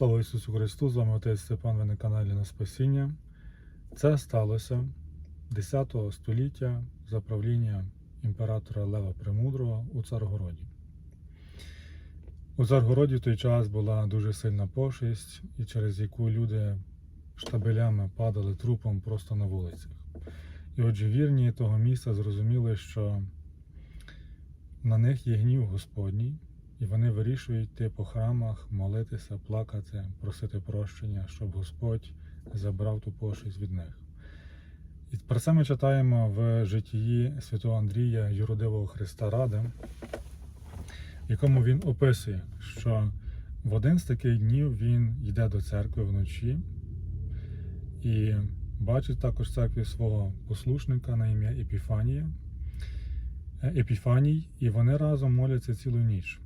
Слава Ісусу Христу! З вами отець Степан, ви на каналі на Спасіння. Це сталося 10 століття за правління імператора Лева Премудрого у Царгороді. У Царгороді в той час була дуже сильна пошесть, і через яку люди штабелями падали трупом просто на вулицях. І отже, вірні того міста зрозуміли, що на них є гнів Господній. І вони вирішують йти по храмах, молитися, плакати, просити прощення, щоб Господь забрав ту пошесть від них. І про це ми читаємо в житті святого Андрія, юродивого Христа Ради, в якому він описує, що в один з таких днів він йде до церкви вночі і бачить також церкві свого послушника на ім'я Епіфанія. Епіфаній, і вони разом моляться цілу ніч.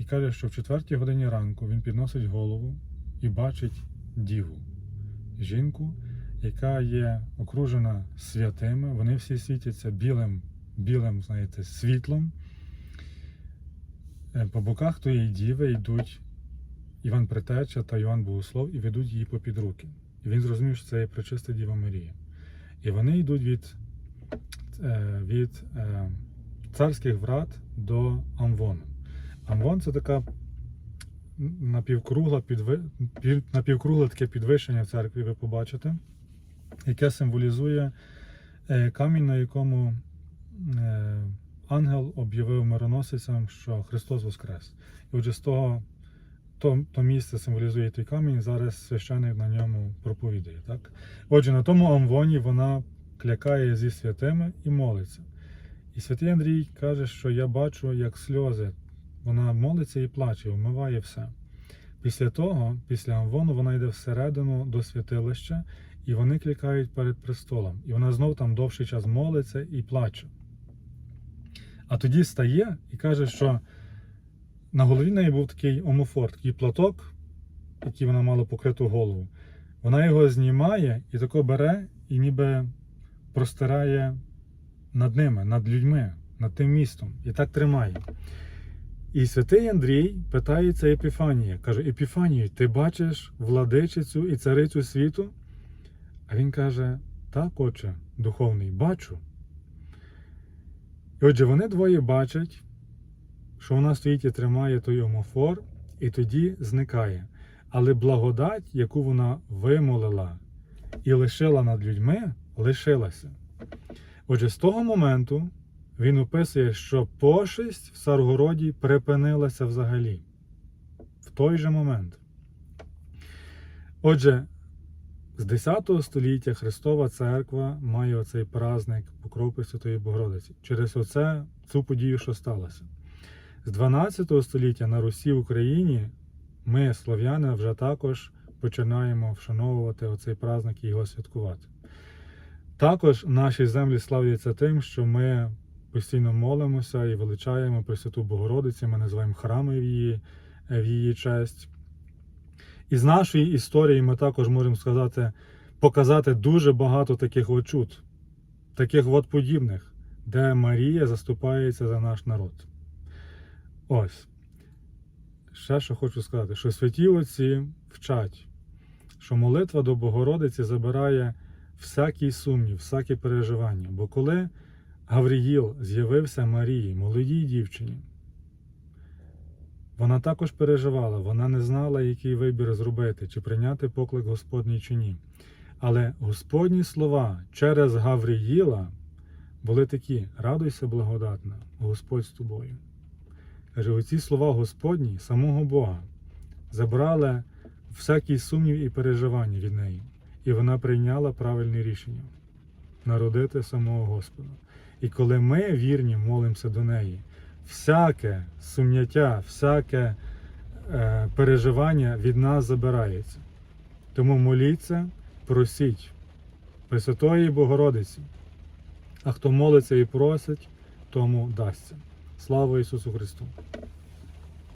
І каже, що в четвертій годині ранку він підносить голову і бачить діву, жінку, яка є окружена святими. Вони всі світяться білим, білим, знаєте, світлом. Е, По боках тої діви йдуть Іван Притеча та Іван Богослов і ведуть її попід руки. І він зрозумів, що це є пречиста Діва Марія. І вони йдуть від, е, від е, царських врат до Амвону. Амвон це така напівкругла, підви... напівкругле таке підвищення в церкві, ви побачите, яке символізує е, камінь, на якому е, ангел об'явив мироносицям, що Христос Воскрес. І отже, з того то, то місце символізує той камінь, зараз священик на ньому проповідує. Так? Отже, на тому Амвоні вона клякає зі святими і молиться. І святий Андрій каже, що я бачу, як сльози вона молиться і плаче, вмиває все. Після того, після Амвону, вона йде всередину до святилища, і вони клікають перед престолом. І вона знов там довший час молиться і плаче. А тоді стає і каже, що на голові неї був такий омофор, такий платок, який вона мала покриту голову. Вона його знімає і тако бере і ніби простирає над ними, над людьми, над тим містом. І так тримає. І святий Андрій питається Епіфанія. Каже: Епіфанію, ти бачиш владичицю і царицю світу? А він каже: Так, отче, духовний, бачу. І отже, вони двоє бачать, що вона стоїть і тримає той омофор, і тоді зникає. Але благодать, яку вона вимолила і лишила над людьми, лишилася. Отже, з того моменту він описує, що пошесть в Саргороді припинилася взагалі. В той же момент. Отже, з 10 століття Христова Церква має оцей праздник Покрови Святої Богородиці. Через оце цю подію, що сталося. З 12 століття на Русі в Україні ми, слов'яни, вже також починаємо вшановувати оцей праздник і його святкувати. Також наші землі славляться тим, що ми постійно молимося і величаємо Пресвяту Богородицю, ми називаємо храми в її, в її честь. І з нашої історії ми також можемо сказати, показати дуже багато таких от чуд, таких от подібних, де Марія заступається за наш народ. Ось. Ще що хочу сказати, що святі отці вчать, що молитва до Богородиці забирає всякий сумнів, всякі переживання. Бо коли Гавріїл з'явився Марії, молодій дівчині, вона також переживала, вона не знала, який вибір зробити, чи прийняти поклик Господній чи ні. Але Господні слова через Гавріїла були такі: радуйся, благодатна, Господь з тобою. Каже, оці слова Господні, самого Бога, забрали всякий сумнів і переживання від неї. І вона прийняла правильне рішення народити самого Господа. І коли ми вірні молимося до неї, всяке сумняття, всяке е, переживання від нас забирається. Тому моліться, просіть Пресвятої Богородиці. А хто молиться і просить, тому дасться. Слава Ісусу Христу!